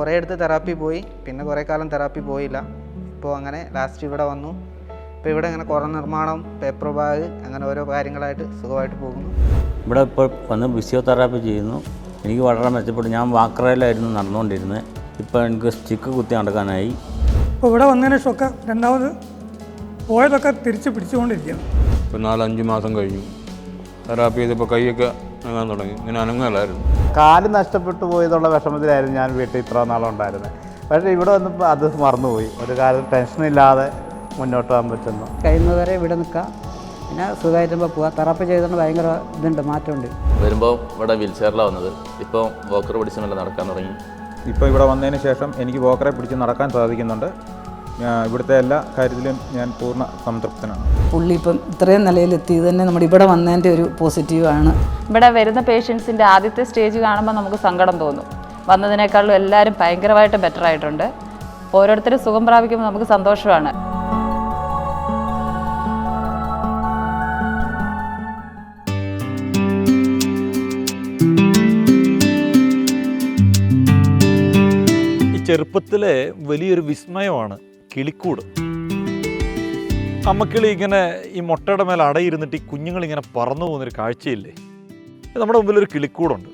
കുറേ അടുത്ത് തെറാപ്പി പോയി. പിന്നെ കുറേ കാലം തെറാപ്പി പോയില്ല. ഇപ്പോൾ അങ്ങനെ ലാസ്റ്റ് ഇവിടെ വന്നു. ഇപ്പോൾ ഇവിടെ ഇങ്ങനെ കുറേ നിർമ്മാണം പേപ്പർ ബാഗ് അങ്ങനെ ഓരോ കാര്യങ്ങളായിട്ട് സുഖമായിട്ട് പോകുന്നു. ഇവിടെ ഇപ്പോൾ വന്ന് ഫിസിയോതെറാപ്പി ചെയ്യുന്നു. എനിക്ക് വളരെ മെച്ചപ്പെട്ടു. ഞാൻ വാക്രയിലായിരുന്നു നടന്നുകൊണ്ടിരുന്നത്. ഇപ്പോൾ എനിക്ക് സ്റ്റിക്ക് കുത്തി നടക്കാനായി. ഇപ്പോൾ ഇവിടെ വന്നതിന് ശേഷമൊക്കെ രണ്ടാമത് പോയതൊക്കെ തിരിച്ച് പിടിച്ചുകൊണ്ടിരിക്കുകയാണ്. ഇപ്പോൾ നാലഞ്ച് മാസം കഴിഞ്ഞു. തെറാപ്പി ചെയ്തപ്പോൾ കൈയൊക്കെ അനങ്ങാൻ തുടങ്ങി. ഇങ്ങനെ അനങ്ങലായിരുന്നു കാൽ നഷ്ടപ്പെട്ടു പോയതുള്ള വിഷമത്തിലായിരുന്നു ഞാൻ വീട്ടിൽ ഇത്ര നാളുണ്ടായിരുന്നത്. പക്ഷേ ഇവിടെ വന്നപ്പോൾ അത് മറന്നുപോയി. ഒരു കാലം ടെൻഷനില്ലാതെ മുന്നോട്ട് പോകാൻ പറ്റുന്നു കഴിയുന്നവരെ ഇവിടെ നിൽക്കുക. പിന്നെ സുഖമായിട്ടുമ്പോൾ പോകാം തറപ്പ് ചെയ്തുകൊണ്ട് ഭയങ്കര ഇതുണ്ട് മാറ്റമുണ്ട്. വരുമ്പോൾ ഇവിടെ വീൽ ചെയറിലാണ് വന്നത്. ഇപ്പോൾ വോക്കർ പിടിച്ച് നടക്കാൻ തുടങ്ങി. ഇപ്പോൾ ഇവിടെ വന്നതിന് ശേഷം എനിക്ക് വോക്കറെ പിടിച്ച് നടക്കാൻ സാധിക്കുന്നുണ്ട്. ഇവിടുത്തെ എല്ലാ കാര്യത്തിലും ഞാൻ പൂർണ സംതൃപ്തനാണ്. പുള്ളി ഇപ്പം ഇത്രയും നിലയിലെത്തിയത് തന്നെ നമ്മുടെ ഇവിടെ വന്നതിന്റെ ഒരു പോസിറ്റീവാണ് ഇവിടെ വരുന്ന പേഷ്യൻസിന്റെ ആദ്യത്തെ സ്റ്റേജ് കാണുമ്പോൾ നമുക്ക് സങ്കടം തോന്നും. വന്നതിനേക്കാളും എല്ലാവരും ഭയങ്കരമായിട്ട് ബെറ്റർ ആയിട്ടുണ്ട്. ഓരോരുത്തരും സുഖം പ്രാപിക്കുമ്പോൾ നമുക്ക് സന്തോഷമാണ്. ഈ ചെറുപ്പത്തിലെ വലിയൊരു വിസ്മയമാണ് കിളിക്കൂട്. അമ്മക്കിളി ഇങ്ങനെ ഈ മുട്ടയുടെ മേലെ അടയിരുന്നിട്ട് ഈ കുഞ്ഞുങ്ങൾ ഇങ്ങനെ പറന്നു പോകുന്നൊരു കാഴ്ചയില്ലേ? നമ്മുടെ മുമ്പിൽ ഒരു കിളിക്കൂടുണ്ട്.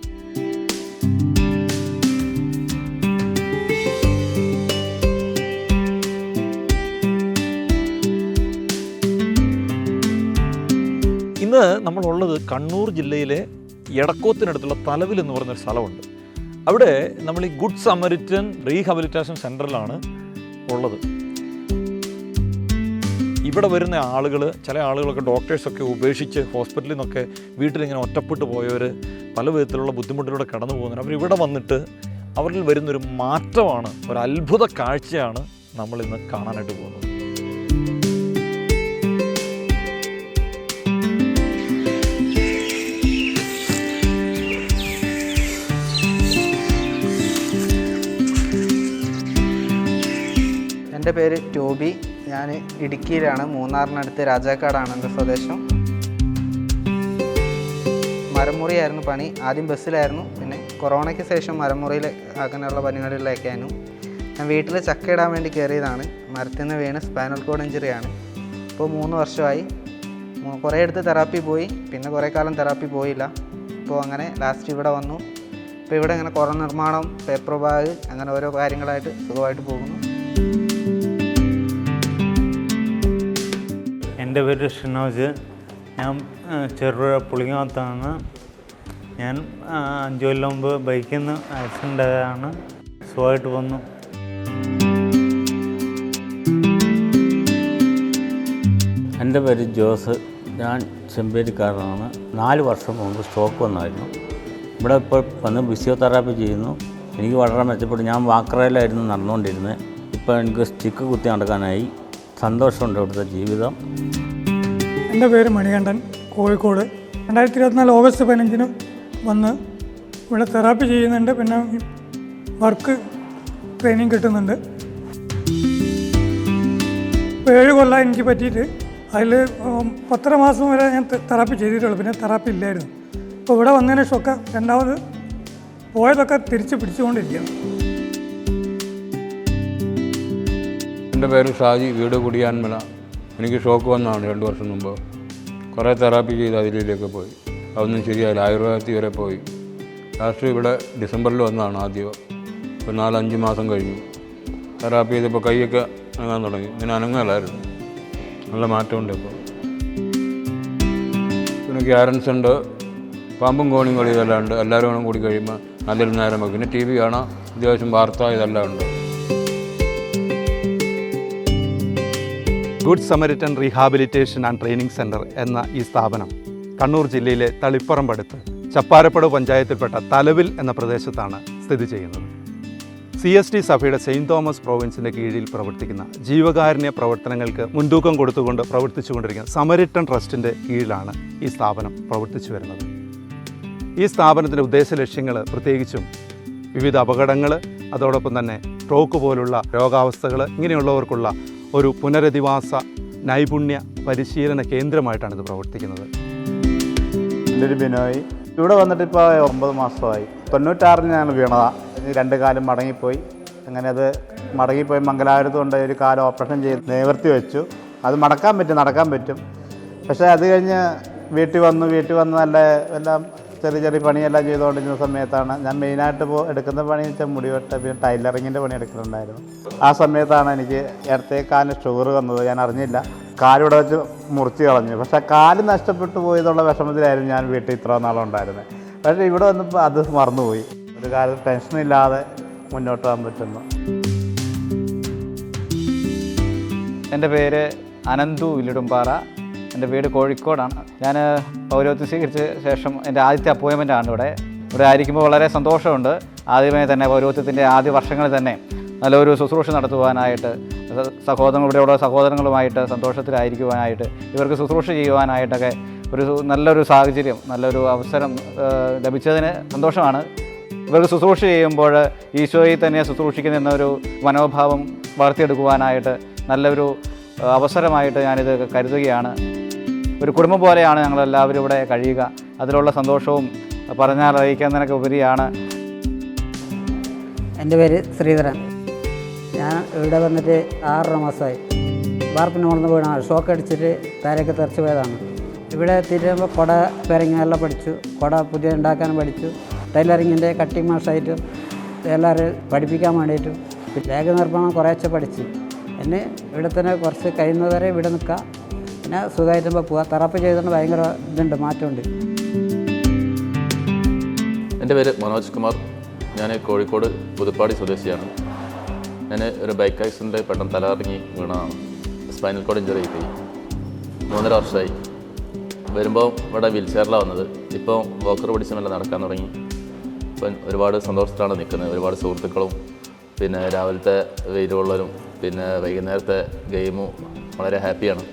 ഇന്ന് നമ്മളുള്ളത് കണ്ണൂർ ജില്ലയിലെ എടക്കോത്തിനടുത്തുള്ള തലവിൽ എന്ന് പറയുന്നൊരു സ്ഥലമുണ്ട്. അവിടെ നമ്മൾ ഈ ഗുഡ് സമരിറ്റൻ റീഹാബിലിറ്റേഷൻ സെന്ററിലാണ് ഉള്ളത്. ഇവിടെ വരുന്ന ആളുകൾ ചില ആളുകളൊക്കെ ഡോക്ടേഴ്സൊക്കെ ഉപേക്ഷിച്ച് ഹോസ്പിറ്റലിൽ നിന്നൊക്കെ വീട്ടിലിങ്ങനെ ഒറ്റപ്പെട്ടു പോയവർ പല വിധത്തിലുള്ള ബുദ്ധിമുട്ടിലൂടെ കടന്നു പോകുന്നവർ അവർ ഇവിടെ വന്നിട്ട് അവരിൽ വരുന്നൊരു മാറ്റമാണ് ഒരു അത്ഭുത കാഴ്ചയാണ് നമ്മളിന്ന് കാണാനായിട്ട് പോകുന്നത്. എന്റെ പേര് ടോബി. ഞാൻ ഇടുക്കിയിലാണ്. മൂന്നാറിനടുത്ത് രാജാക്കാടാണ് എന്റെ സ്വദേശം. മരമുറിയായിരുന്നു പണി. ആദ്യം ബസ്സിലായിരുന്നു. പിന്നെ കൊറോണയ്ക്ക് ശേഷം മരമുറിയിൽ അങ്ങനെയുള്ള പണികളിലേക്കായിരുന്നു ഞാൻ വീട്ടിൽ ചക്ക ഇടാൻ വേണ്ടി കയറിയതാണ്. മരത്തിൽ നിന്ന് വീണ് സ്പൈനൽ കോഡ് ഇഞ്ചുറിയാണ് ഇപ്പോൾ മൂന്ന് വർഷമായി. കുറേ അടുത്ത് തെറാപ്പി പോയി. പിന്നെ കുറേ കാലം തെറാപ്പി പോയില്ല. ഇപ്പോൾ അങ്ങനെ ലാസ്റ്റ് ഇവിടെ വന്നു. ഇപ്പോൾ ഇവിടെ ഇങ്ങനെ കുറേ നിർമ്മാണം പേപ്പർ ബാഗ് അങ്ങനെ ഓരോ കാര്യങ്ങളായിട്ട് സുഖമായിട്ട് പോകുന്നു. എന്റെ പേര് ഷിനോജ്. ഞാൻ ചെറുപുഴ പുളിങ്ങാത്താണ് ഞാൻ അഞ്ച് കൊല്ലം മുമ്പ് ബൈക്കിൽ നിന്ന് ആക്സിഡന്റ് ആയതാണ്. സുഖമായിട്ട് വന്നു എന്റെ പേര് ജോസ്. ഞാൻ ചെമ്പേരിക്കാരനാണ്. നാല് വർഷം മുമ്പ് സ്ട്രോക്ക് വന്നായിരുന്നു. ഇവിടെ ഇപ്പോൾ വന്ന് ഫിസിയോതെറാപ്പി ചെയ്യുന്നു. എനിക്ക് വളരെ മെച്ചപ്പെട്ടു. ഞാൻ വാക്രയിലായിരുന്നു നടന്നുകൊണ്ടിരുന്നത്. ഇപ്പോൾ എനിക്ക് സ്റ്റിക്ക് കുത്തി നടക്കാനായി. സന്തോഷമുണ്ട് ഇവിടുത്തെ ജീവിതം. എന്റെ പേര് മണികണ്ഠൻ കോഴിക്കോട്. രണ്ടായിരത്തി ഇരുപത്തിനാല് ഓഗസ്റ്റ് പതിനഞ്ചിന് വന്ന് ഇവിടെ തെറാപ്പി ചെയ്യുന്നുണ്ട്. പിന്നെ വർക്ക് ട്രെയിനിങ് കിട്ടുന്നുണ്ട്. ഏഴ് കൊല്ലം എനിക്ക് പറ്റിയിട്ട് അതിൽ പത്തര മാസം വരെ ഞാൻ തെറാപ്പി ചെയ്തിട്ടുള്ളൂ. പിന്നെ തെറാപ്പി ഇല്ലായിരുന്നു. അപ്പോൾ ഇവിടെ വന്നതിന് ശേഷമൊക്കെ രണ്ടാമത് പോയതൊക്കെ തിരിച്ച് പിടിച്ചുകൊണ്ടിരിക്കുകയാണ്. എന്റെ പേര് ഷാജി വീട് കുടിയാൻമല എനിക്ക് ഷോക്ക് വന്നതാണ് രണ്ട് വർഷം മുമ്പ്. കുറേ തെറാപ്പി ചെയ്ത് അതിലേക്ക് പോയി. അതൊന്നും ശരിയായില്ല. ആയുർവേദത്തിൽ വരെ പോയി. ലാസ്റ്റ് ഇവിടെ ഡിസംബറിൽ വന്നതാണ് ആദ്യം. ഇപ്പോൾ നാലഞ്ച് മാസം കഴിഞ്ഞു. തെറാപ്പി ചെയ്തപ്പോൾ കൈയൊക്കെ അനങ്ങാൻ തുടങ്ങി. ഇങ്ങനെ അനങ്ങലായിരുന്നു. നല്ല മാറ്റമുണ്ട് ഇപ്പോൾ. പിന്നെ ക്യാരൻസ് ഉണ്ട്. പാമ്പും കോണിയും കളി ഇതെല്ലാം ഉണ്ട്. എല്ലാവരും കൂടി കഴിയുമ്പോൾ നല്ലൊരു നേരം പിന്നെ ടി വി കാണാം. അത്യാവശ്യം വാർത്ത ഇതെല്ലാം ഉണ്ട്. Good Samaritan rehabilitation and training centre എന്ന ഈ സ്ഥാപനം കണ്ണൂർ ജില്ലയിലെ തളിപ്പറമ്പടുത്ത് ചപ്പാരപ്പടവ് പഞ്ചായത്തിൽപ്പെട്ട തലവിൽ എന്ന പ്രദേശത്താണ് സ്ഥിതി ചെയ്യുന്നത്. സി എസ് ടി സഭയുടെ സെയിന്റ് തോമസ് പ്രോവിൻസിന്റെ കീഴിൽ പ്രവർത്തിക്കുന്ന ജീവകാരുണ്യ പ്രവർത്തനങ്ങൾക്ക് മുൻതൂക്കം കൊടുത്തുകൊണ്ട് പ്രവർത്തിച്ചുകൊണ്ടിരിക്കുന്ന സമരിട്ടൺ ട്രസ്റ്റിന്റെ കീഴിലാണ് ഈ സ്ഥാപനം പ്രവർത്തിച്ചു വരുന്നത്. ഈ സ്ഥാപനത്തിന്റെ ഉദ്ദേശ ലക്ഷ്യങ്ങൾ പ്രത്യേകിച്ചും വിവിധ അപകടങ്ങൾ അതോടൊപ്പം തന്നെ സ്ട്രോക്ക് പോലുള്ള രോഗാവസ്ഥകൾ ഇങ്ങനെയുള്ളവർക്കുള്ള ഒരു പുനരധിവാസ നൈപുണ്യ പരിശീലന കേന്ദ്രമായിട്ടാണ് ഇത് പ്രവർത്തിക്കുന്നത്. എന്റെ ബിനോയ് ഇവിടെ വന്നിട്ട് ഇപ്പോൾ ഒമ്പത് മാസമായി. തൊണ്ണൂറ്റാറിന് ഞാൻ വീണതാണ് രണ്ട് കാലം മടങ്ങിപ്പോയി. അങ്ങനെ അത് മടങ്ങിപ്പോയി മംഗലാപുരത്ത് കൊണ്ട് ഒരു കാലം ഓപ്പറേഷൻ ചെയ്ത് നിവർത്തി വെച്ചു. അത് മടക്കാൻ പറ്റും നടക്കാൻ പറ്റും. പക്ഷേ അത് കഴിഞ്ഞ് വീട്ടിൽ വന്നു വീട്ടിൽ വന്ന് നല്ല എല്ലാം ചെറിയ ചെറിയ പണിയെല്ലാം ചെയ്തുകൊണ്ടിരുന്ന സമയത്താണ് ഞാൻ മെയിനായിട്ട് ഇപ്പോൾ എടുക്കുന്ന പണി വെച്ചാൽ മുടിവെട്ട പിന്നെ ടൈലറിങ്ങിന്റെ പണി എടുക്കുന്നുണ്ടായിരുന്നു ആ സമയത്താണ് എനിക്ക് ഇടത്തെ കാലിന് ഷുഗർ വന്നത്. ഞാൻ അറിഞ്ഞില്ല. കാലിവിടെ വെച്ച് മുറിച്ച് കളഞ്ഞു. പക്ഷേ കാൽ നഷ്ടപ്പെട്ടു പോയതുള്ള വിഷമത്തിലായിരുന്നു ഞാൻ വീട്ടിൽ ഇത്ര നാളുണ്ടായിരുന്നത് പക്ഷേ ഇവിടെ വന്നപ്പോൾ അത് മറന്നുപോയി. ഒരു കാലത്ത് ടെൻഷനില്ലാതെ മുന്നോട്ട് പോകാൻ പറ്റുന്നു. എന്റെ പേര് അനന്തു വില്ലിടുംപാറ. എന്റെ വീട് കോഴിക്കോടാണ്. ഞാൻ പൗരോഹിത്യം സ്വീകരിച്ച ശേഷം എന്റെ ആദ്യത്തെ അപ്പോയിൻമെന്റ് ആണ് ഇവിടെ. ഇവിടെ ആയിരിക്കുമ്പോൾ വളരെ സന്തോഷമുണ്ട്. ആദ്യമേ തന്നെ പൗരോത്വത്തിന്റെ ആദ്യ വർഷങ്ങളിൽ തന്നെ നല്ലൊരു ശുശ്രൂഷ നടത്തുവാനായിട്ട് സഹോദരങ്ങൾ ഇവിടെയുള്ള സഹോദരങ്ങളുമായിട്ട് സന്തോഷത്തിലായിരിക്കുവാനായിട്ട് ഇവർക്ക് ശുശ്രൂഷ ചെയ്യുവാനായിട്ടൊക്കെ ഒരു നല്ലൊരു സാഹചര്യം നല്ലൊരു അവസരം ലഭിച്ചതിന് സന്തോഷമാണ്. ഇവർക്ക് ശുശ്രൂഷ ചെയ്യുമ്പോൾ ഈശോയിൽ തന്നെ ശുശ്രൂഷിക്കുന്ന എന്നൊരു മനോഭാവം വളർത്തിയെടുക്കുവാനായിട്ട് നല്ലൊരു അവസരമായിട്ട് ഞാനിത് കരുതുകയാണ്. ഒരു കുടുംബം പോലെയാണ് ഞങ്ങളെല്ലാവരും ഇവിടെ കഴിയുക. അതിലുള്ള സന്തോഷവും പറഞ്ഞാൽ അറിയിക്കുന്നതിനൊക്കെ ഉപരിയാണ്. എന്റെ പേര് ശ്രീധരൻ. ഞാൻ ഇവിടെ വന്നിട്ട് ആറര മാസമായി. വാർപ്പിന് ഉണർന്ന് വീണാണ് ഷോക്ക് അടിച്ചിട്ട് താരൊക്കെ തെറിച്ച് പോയതാണ്. ഇവിടെ തിരുമ്പോൾ കുട പെരങ്ങ പഠിച്ചു. കുട പുതിയ ഉണ്ടാക്കാൻ പഠിച്ചു. ടൈലറിങ്ങിന്റെ കട്ടിങ് മാഷായിട്ടും എല്ലാവരും പഠിപ്പിക്കാൻ വേണ്ടിയിട്ടും. ലേഖ നിർമ്മാണം കുറേശ്ശെ പഠിച്ച്. എന്നെ ഇവിടെ തന്നെ കുറച്ച് കഴിയുന്നവരെ ഇവിടെ നിൽക്കുക പിന്നെ സുഖമായിട്ടുമ്പോൾ പോവാ. തെറാപ്പി ചെയ്തുകൊണ്ട് ഭയങ്കര ഇതുണ്ട് മാറ്റമുണ്ട് എന്റെ പേര് മനോജ് കുമാർ. ഞാൻ കോഴിക്കോട് പുതുപ്പാടി സ്വദേശിയാണ്. ഞാൻ ഒരു ബൈക്ക് ആക്സിഡന്റ് പെട്ടെന്ന് തലകറങ്ങി വീണതാണ്. സ്പൈനൽ കോഡ് ഇഞ്ചറി ആയിപ്പോയി മൂന്നര വർഷമായി. വരുമ്പോൾ ഇവിടെ വീൽ ചെയറിലാണ് വന്നത്. ഇപ്പോൾ വോക്കർ പിടിച്ച് നടക്കാൻ തുടങ്ങി. ഇപ്പം ഒരുപാട് സന്തോഷത്തിലാണ് നിൽക്കുന്നത്. ഒരുപാട് സുഹൃത്തുക്കളും പിന്നെ രാവിലത്തെ വെയിലുള്ളവരും പിന്നെ വൈകുന്നേരത്തെ ഗെയിമും വളരെ ഹാപ്പിയാണ്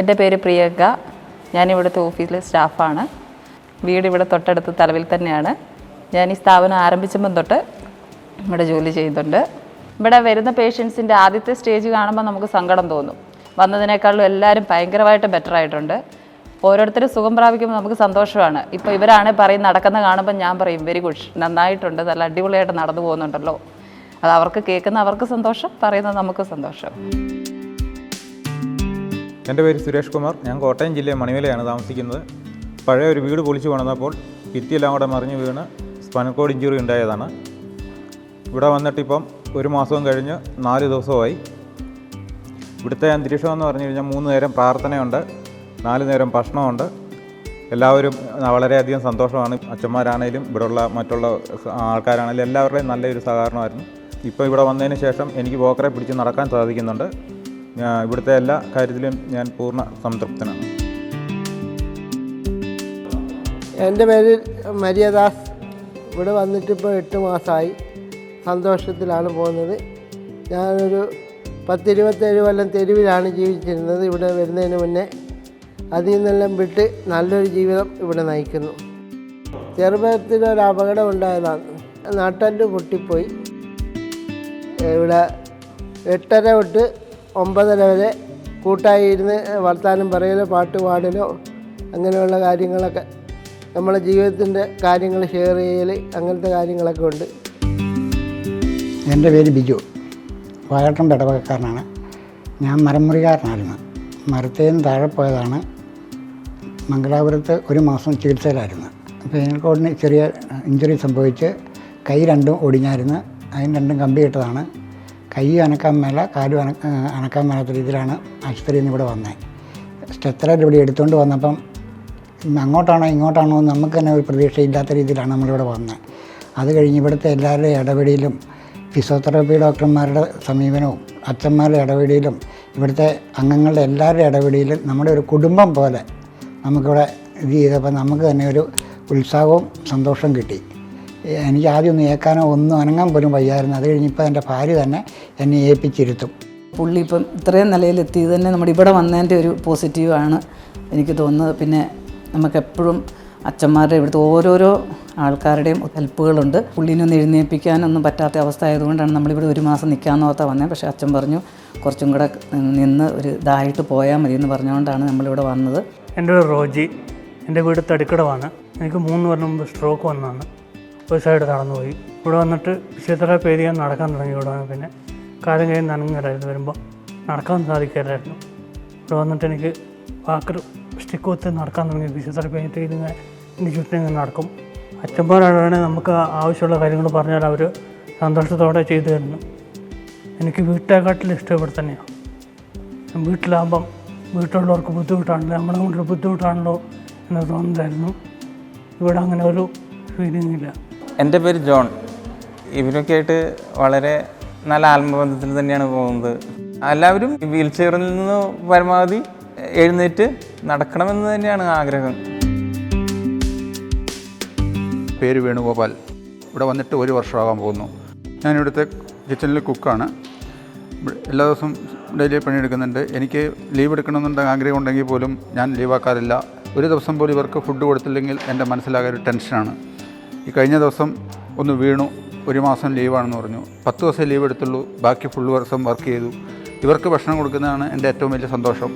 എന്റെ പേര് പ്രിയങ്ക. ഞാൻ ഇവിടുത്തെ ഓഫീസിലെ സ്റ്റാഫാണ്. വീട് ഇവിടെ തൊട്ടടുത്ത് തലവിൽ തന്നെയാണ്. ഞാൻ ഈ സ്ഥാപനം ആരംഭിച്ചപ്പം തൊട്ട് ഇവിടെ ജോലി ചെയ്യുന്നുണ്ട്. ഇവിടെ വരുന്ന പേഷ്യൻസിന്റെ ആദ്യത്തെ സ്റ്റേജ് കാണുമ്പോൾ നമുക്ക് സങ്കടം തോന്നും. വന്നതിനേക്കാളും എല്ലാവരും ഭയങ്കരമായിട്ട് ബെറ്റർ ആയിട്ടുണ്ട്. ഓരോരുത്തരും സുഖം പ്രാപിക്കുമ്പോൾ നമുക്ക് സന്തോഷമാണ്. ഇപ്പോൾ ഇവരാണ് പറയും നടക്കുന്ന കാണുമ്പോൾ ഞാൻ പറയും വെരി ഗുഡ് നന്നായിട്ടുണ്ട്. നല്ല അടിപൊളിയായിട്ട് നടന്നു പോകുന്നുണ്ടല്ലോ. അത് അവർക്ക് കേൾക്കുന്ന അവർക്ക് സന്തോഷം പറയുന്നത് നമുക്ക് സന്തോഷം. എന്റെ പേര് സുരേഷ് കുമാർ. ഞാൻ കോട്ടയം ജില്ലയിൽ മണിമലയാണ് താമസിക്കുന്നത്. പഴയ ഒരു വീട് പൊളിച്ചു പണിതപ്പോൾ ഭിത്തിയെല്ലാം കൂടെ മറിഞ്ഞ് വീണ് സ്പൈനൽ കോഡ് ഇഞ്ചുറി ഉണ്ടായതാണ്. ഇവിടെ വന്നിട്ടിപ്പം ഒരു മാസവും കഴിഞ്ഞ് നാല് ദിവസമായി. ഇവിടുത്തെ അന്തരീക്ഷം എന്ന് പറഞ്ഞു കഴിഞ്ഞാൽ മൂന്ന് നേരം പ്രാർത്ഥനയുണ്ട് നാല് നേരം ഭക്ഷണമുണ്ട്. എല്ലാവരും വളരെയധികം സന്തോഷമാണ്. അച്ഛന്മാരാണേലും ഇവിടെയുള്ള മറ്റുള്ള ആൾക്കാരാണേലും എല്ലാവരുടെയും നല്ലൊരു സഹകരണമായിരുന്നു. ഇപ്പോൾ ഇവിടെ വന്നതിന് ശേഷം എനിക്ക് പോക്കറെ പിടിച്ച് നടക്കാൻ സാധിക്കുന്നുണ്ട്. ഇവിടുത്തെ എല്ലാ കാര്യത്തിലും ഞാൻ പൂർണ സംതൃപ്തനാണ്. എന്റെ പേര് മര്യദാസ്. ഇവിടെ വന്നിട്ടിപ്പോൾ എട്ട് മാസമായി സന്തോഷത്തിലാണ് പോകുന്നത്. ഞാനൊരു പത്തിരുപത്തേഴ് കൊല്ലം തെരുവിലാണ് ജീവിച്ചിരുന്നത്. ഇവിടെ വരുന്നതിന് മുന്നേ അതിൽ നിന്നെല്ലാം വിട്ട് നല്ലൊരു ജീവിതം ഇവിടെ നയിക്കുന്നു. ചെറുപ്പത്തിൽ ഒരു അപകടം ഉണ്ടായതാണ്. നട്ടൽ പൊട്ടിപ്പോയി. ഇവിടെ എട്ടര തൊട്ട് ഒമ്പതര വരെ കൂട്ടായി ഇരുന്ന് വർത്താനം പറയലോ പാട്ട് പാടലോ അങ്ങനെയുള്ള കാര്യങ്ങളൊക്കെ. നമ്മളെ ജീവിതത്തിന്റെ കാര്യങ്ങൾ ഷെയർ ചെയ്യൽ അങ്ങനത്തെ കാര്യങ്ങളൊക്കെ ഉണ്ട്. എന്റെ പേര് ബിജു. വാഴട്ടം ഇടവകക്കാരനാണ് ഞാൻ മരമുറികാരനായിരുന്നു. മരത്തേന്ന് താഴെ പോയതാണ്. മംഗലാപുരത്ത് ഒരു മാസം ചികിത്സയിലായിരുന്നു. സ്പൈനൽ കോഡിന് ചെറിയ ഇഞ്ചുറി സംഭവിച്ച് കൈ രണ്ടും ഒടിഞ്ഞായിരുന്നു. അതിന് രണ്ടും കമ്പി ഇട്ടതാണ് കൈ അനക്കാൻ മേല കാലും അന അനക്കാൻ മേലാത്ത രീതിയിലാണ് ആശുപത്രിയിൽ നിന്ന് ഇവിടെ വന്നത് സ്ട്രെച്ചറിൽ ഇവിടെ എടുത്തുകൊണ്ട് വന്നപ്പം അങ്ങോട്ടാണോ ഇങ്ങോട്ടാണോ എന്ന് നമുക്ക് തന്നെ ഒരു പ്രതീക്ഷയില്ലാത്ത രീതിയിലാണ് നമ്മളിവിടെ വന്നത് അത് കഴിഞ്ഞ് ഇവിടുത്തെ എല്ലാവരുടെയും ഇടപെടലും ഫിസിയോതെറാപ്പി ഡോക്ടർമാരുടെ സമീപനവും അച്ഛന്മാരുടെ ഇടപെടലും ഇവിടുത്തെ അംഗങ്ങളുടെ എല്ലാവരുടെ ഇടപെടലും നമ്മുടെ ഒരു കുടുംബം പോലെ നമുക്കിവിടെ ഇത് ചെയ്തപ്പോൾ നമുക്ക് തന്നെ ഒരു ഉത്സാഹവും സന്തോഷവും കിട്ടി. എനിക്ക് ആദ്യം ഒന്ന് ഏക്കാനോ ഒന്നും അനങ്ങാൻ പോലും വയ്യായിരുന്നു. അത് കഴിഞ്ഞിപ്പോൾ എന്റെ ഭാര്യ തന്നെ എന്നെ ഏൽപ്പിച്ചിരുത്തും. പുള്ളി ഇപ്പം ഇത്രയും നിലയിലെത്തിയത് തന്നെ നമ്മുടെ ഇവിടെ വന്നതിന്റെ ഒരു പോസിറ്റീവാണ് എനിക്ക് തോന്നുന്നത്. പിന്നെ നമുക്കെപ്പോഴും അച്ഛന്മാരുടെ ഇവിടുത്തെ ഓരോരോ ആൾക്കാരുടെയും ഹെൽപ്പുകളുണ്ട്. പുള്ളിനൊന്ന് എഴുന്നേൽപ്പിക്കാനൊന്നും പറ്റാത്ത അവസ്ഥ ആയതുകൊണ്ടാണ് നമ്മളിവിടെ ഒരു മാസം നിൽക്കാമെന്ന് ഓർത്താ വന്നത് പക്ഷേ അച്ഛൻ പറഞ്ഞു കുറച്ചും കൂടെ നിന്ന് ഒരു ഇതായിട്ട് പോയാൽ മതി എന്ന് പറഞ്ഞുകൊണ്ടാണ് നമ്മളിവിടെ വന്നത്. എന്റെ പേര് റോജി. എന്റെ വീട് തടിക്കടവാണ്. എനിക്ക് മൂന്ന് കൊല്ലം മുമ്പ് സ്ട്രോക്ക് വന്നതാണ്. ഒരു സൈഡ് തളർന്നുപോയി ഇവിടെ വന്നിട്ട് ഫിസിയോതെറാപ്പി ചെയ്ത് ഞാൻ നടക്കാൻ തുടങ്ങി ഇവിടെ പിന്നെ കാലം കഴിഞ്ഞ് നനങ്ങരായിരുന്നു വരുമ്പോൾ നടക്കാൻ സാധിക്കില്ലായിരുന്നു ഇവിടെ വന്നിട്ട് എനിക്ക് വാക്കർ സ്റ്റിക്ക് കുത്തി നടക്കാൻ തുടങ്ങി. ഫിസിയോതെറാപ്പി കഴിഞ്ഞിട്ട് ഇതിങ്ങനെ എന്റെ ചുറ്റും ഇങ്ങനെ നടക്കും. അച്ഛന്മാരാണെങ്കിൽ നമുക്ക് ആവശ്യമുള്ള കാര്യങ്ങൾ പറഞ്ഞാൽ അവർ സന്തോഷത്തോടെ ചെയ്തു തരുന്നു. എനിക്ക് വീട്ടേക്കാട്ടിൽ ഇഷ്ടം ഇവിടെ തന്നെയാണ് വീട്ടിലാകുമ്പം വീട്ടിലുള്ളവർക്ക് ബുദ്ധിമുട്ടാണല്ലോ നമ്മളെ കൊണ്ടൊരു ബുദ്ധിമുട്ടാണല്ലോ എന്ന് തോന്നുന്നതായിരുന്നു ഇവിടെ അങ്ങനെ ഒരു ഫീലിംഗ് ഇല്ല. എന്റെ പേര് ജോൺ. ഇവരൊക്കെ ആയിട്ട് വളരെ നല്ല ആത്മബന്ധത്തിൽ തന്നെയാണ് പോകുന്നത്. എല്ലാവരും വീൽ ചെയറിൽ നിന്ന് പരമാവധി എഴുന്നേറ്റ് നടക്കണമെന്ന് തന്നെയാണ് ആഗ്രഹം. പേര് വേണുഗോപാൽ. ഇവിടെ വന്നിട്ട് ഒരു വർഷമാകാൻ പോകുന്നു. ഞാനിവിടുത്തെ കിച്ചണിൽ കുക്കാണ്. എല്ലാ ദിവസവും ഡെയിലി പണിയെടുക്കുന്നുണ്ട്. എനിക്ക് ലീവ് എടുക്കണമെന്നുണ്ട് ആഗ്രഹം ഉണ്ടെങ്കിൽ പോലും ഞാൻ ലീവാക്കാറില്ല. ഒരു ദിവസം പോലും ഇവർക്ക് ഫുഡ് കൊടുത്തില്ലെങ്കിൽ എന്റെ മനസ്സിലാകെ ഒരു ടെൻഷനാണ്. ഈ കഴിഞ്ഞ ദിവസം ഒന്ന് വീണു. ഒരു മാസം ലീവാണെന്ന് പറഞ്ഞു. പത്ത് ദിവസം ലീവ് എടുത്തുള്ളൂ. ബാക്കി ഫുൾ വർഷം വർക്ക് ചെയ്തു. ഇവർക്ക് ഭക്ഷണം കൊടുക്കുന്നതാണ് എന്റെ ഏറ്റവും വലിയ സന്തോഷം.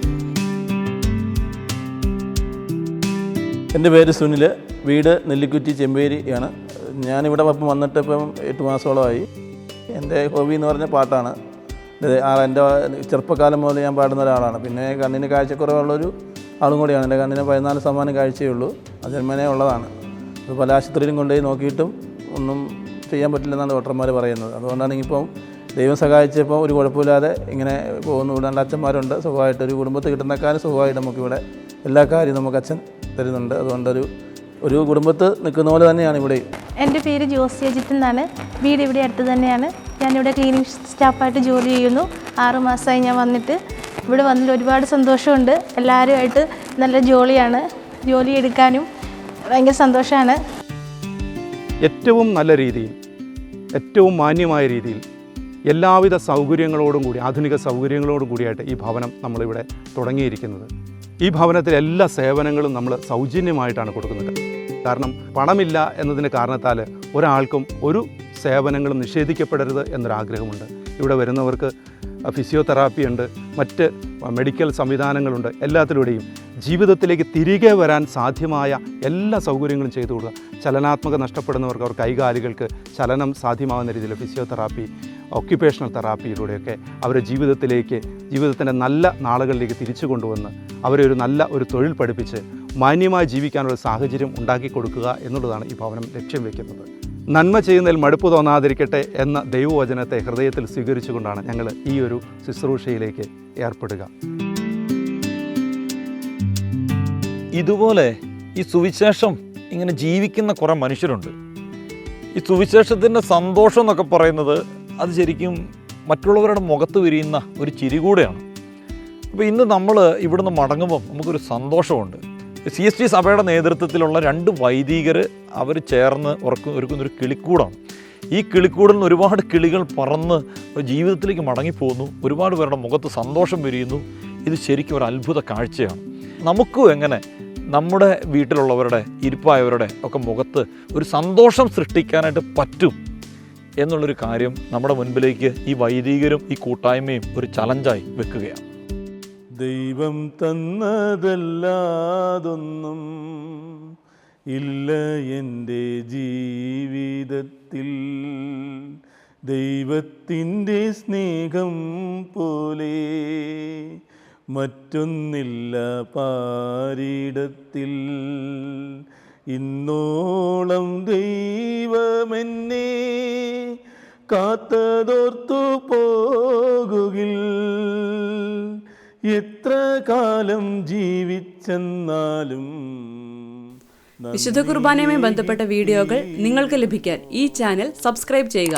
എന്റെ പേര് സുനിൽ വീട് നെല്ലിക്കുറ്റി ചെമ്പേരിയാണ് ഞാനിവിടെ ഇപ്പം വന്നിട്ട് ഇപ്പം എട്ട് മാസത്തോളമായി. എന്റെ ഹോബി എന്ന് പറഞ്ഞ പാട്ടാണ്. എന്റെ ചെറുപ്പക്കാലം മുതൽ ഞാൻ പാടുന്ന ഒരാളാണ്. പിന്നെ കണ്ണിന് കാഴ്ചക്കുറവുള്ളൊരു ആളും കൂടിയാണ്. എന്റെ കണ്ണിന് പതിനാല് ശതമാനം കാഴ്ചയുള്ളൂ അത് ജന്മനെ ഉള്ളതാണ്. പല ആശുപത്രിയിലും കൊണ്ടുപോയി നോക്കിയിട്ടും ഒന്നും ചെയ്യാൻ പറ്റില്ലെന്നാണ് ഡോക്ടർമാർ പറയുന്നത്. അതുകൊണ്ടാണ് ഇനിയിപ്പം ദൈവം സഹായിച്ചപ്പോൾ ഒരു കുഴപ്പമില്ലാതെ ഇങ്ങനെ പോകുന്നു. ഇവിടെ രണ്ട് അച്ഛന്മാരുണ്ട് സുഖമായിട്ട് ഒരു കുടുംബത്തിൽ കിട്ടുന്നക്കാരും സുഖമായിട്ട് നമുക്കിവിടെ എല്ലാ കാര്യവും നമുക്ക് അച്ഛൻ തരുന്നുണ്ട്. അതുകൊണ്ടൊരു ഒരു കുടുംബത്ത് നിൽക്കുന്ന പോലെ തന്നെയാണ് ഇവിടെ. എന്റെ പേര് ജോസി അജിത്ത് എന്നാണ്. വീട് ഇവിടെ അടുത്ത് തന്നെയാണ്. ഞാനിവിടെ ക്ലീനിങ് സ്റ്റാഫായിട്ട് ജോലി ചെയ്യുന്നു. ആറുമാസമായി ഞാൻ വന്നിട്ട്. ഇവിടെ വന്നതിൽ ഒരുപാട് സന്തോഷമുണ്ട്. എല്ലാവരുമായിട്ട് നല്ല ജോലിയാണ് ജോലി എടുക്കാനും ഭയങ്കര സന്തോഷമാണ് ഏറ്റവും നല്ല രീതിയിൽ ഏറ്റവും മാന്യമായ രീതിയിൽ എല്ലാവിധ സൗകര്യങ്ങളോടും കൂടി ആധുനിക സൗകര്യങ്ങളോടും കൂടിയായിട്ട് ഈ ഭവനം നമ്മളിവിടെ തുടങ്ങിയിരിക്കുന്നത്. ഈ ഭവനത്തിലെ എല്ലാ സേവനങ്ങളും നമ്മൾ സൗജന്യമായിട്ടാണ് കൊടുക്കുന്നത്. കാരണം പണമില്ല എന്നതിന് കാരണത്താൽ ഒരാൾക്കും ഒരു സേവനങ്ങളും നിഷേധിക്കപ്പെടരുത് എന്നൊരാഗ്രഹമുണ്ട്. ഇവിടെ വരുന്നവർക്ക് ഫിസിയോതെറാപ്പി ഉണ്ട് മറ്റ് മെഡിക്കൽ സംവിധാനങ്ങളുണ്ട് എല്ലാത്തിലൂടെയും ജീവിതത്തിലേക്ക് തിരികെ വരാൻ സാധ്യമായ എല്ലാ സൗകര്യങ്ങളും ചെയ്തു കൊടുക്കുക. ചലനാത്മക നഷ്ടപ്പെടുന്നവർക്ക് അവർ കൈകാലുകൾക്ക് ചലനം സാധ്യമാകുന്ന രീതിയിൽ ഫിസിയോതെറാപ്പി ഒക്യുപ്പേഷണൽ തെറാപ്പിയിലൂടെയൊക്കെ അവരുടെ ജീവിതത്തിലേക്ക് ജീവിതത്തിന്റെ നല്ല നാളുകളിലേക്ക് തിരിച്ചു കൊണ്ടുവന്ന് അവരെ ഒരു നല്ല ഒരു തൊഴിൽ പഠിപ്പിച്ച് മാന്യമായി ജീവിക്കാനുള്ള സാഹചര്യം ഉണ്ടാക്കി കൊടുക്കുക എന്നുള്ളതാണ് ഈ ഭവനം ലക്ഷ്യം വയ്ക്കുന്നത് നന്മ ചെയ്യുന്നതിൽ മടുപ്പ് തോന്നാതിരിക്കട്ടെ എന്ന ദൈവവചനത്തെ ഹൃദയത്തിൽ സ്വീകരിച്ചുകൊണ്ടാണ് ഞങ്ങൾ ഈ ഒരു ശുശ്രൂഷയിലേക്ക് ഏർപ്പെടുക. ഇതുപോലെ ഈ സുവിശേഷം ഇങ്ങനെ ജീവിക്കുന്ന കുറേ മനുഷ്യരുണ്ട്. ഈ സുവിശേഷത്തിന്റെ സന്തോഷം എന്നൊക്കെ പറയുന്നത് അത് ശരിക്കും മറ്റുള്ളവരുടെ മുഖത്ത് വിരിയുന്ന ഒരു ചിരി കൂടെയാണ്. അപ്പോൾ ഇന്ന് നമ്മൾ ഇവിടുന്ന് മടങ്ങുമ്പം നമുക്കൊരു സന്തോഷമുണ്ട്. സി എസ് ടി സഭയുടെ നേതൃത്വത്തിലുള്ള രണ്ട് വൈദികർ അവർ ചേർന്ന് ഉറക്കുന്ന ഒരുക്കുന്നൊരു കിളിക്കൂടാണ്. ഈ കിളിക്കൂടിൽ നിന്ന് ഒരുപാട് കിളികൾ പറന്ന് ജീവിതത്തിലേക്ക് മടങ്ങിപ്പോകുന്നു. ഒരുപാട് പേരുടെ മുഖത്ത് സന്തോഷം വിരിയുന്നു. ഇത് ശരിക്കും ഒരു അത്ഭുത കാഴ്ചയാണ്. നമുക്കും എങ്ങനെ നമ്മുടെ വീട്ടിലുള്ളവരുടെ ഇരിപ്പായവരുടെ ഒക്കെ മുഖത്ത് ഒരു സന്തോഷം സൃഷ്ടിക്കാനായിട്ട് പറ്റും എന്നുള്ളൊരു കാര്യം നമ്മുടെ മുൻപിലേക്ക് ഈ വൈദികരും ഈ കൂട്ടായ്മയും ഒരു ചലഞ്ചായി വെക്കുകയാണ്. ദൈവം തന്നതല്ലാതൊന്നും ഇല്ല എന്റെ ജീവിതത്തിൽ. ദൈവത്തിന്റെ സ്നേഹം പോലെ മറ്റൊന്നില്ല പാരിടത്തിൽ. ഇന്നോളം ദൈവമെന്നെ കാത്തതോർത്തു പോകുകിൽ. എത്ര കാലം ജീവിച്ചെന്നാലും വിശുദ്ധ കുർബാനയുമായി ബന്ധപ്പെട്ട വീഡിയോകൾ നിങ്ങൾക്ക് ലഭിക്കാൻ ഈ ചാനൽ സബ്സ്ക്രൈബ് ചെയ്യുക.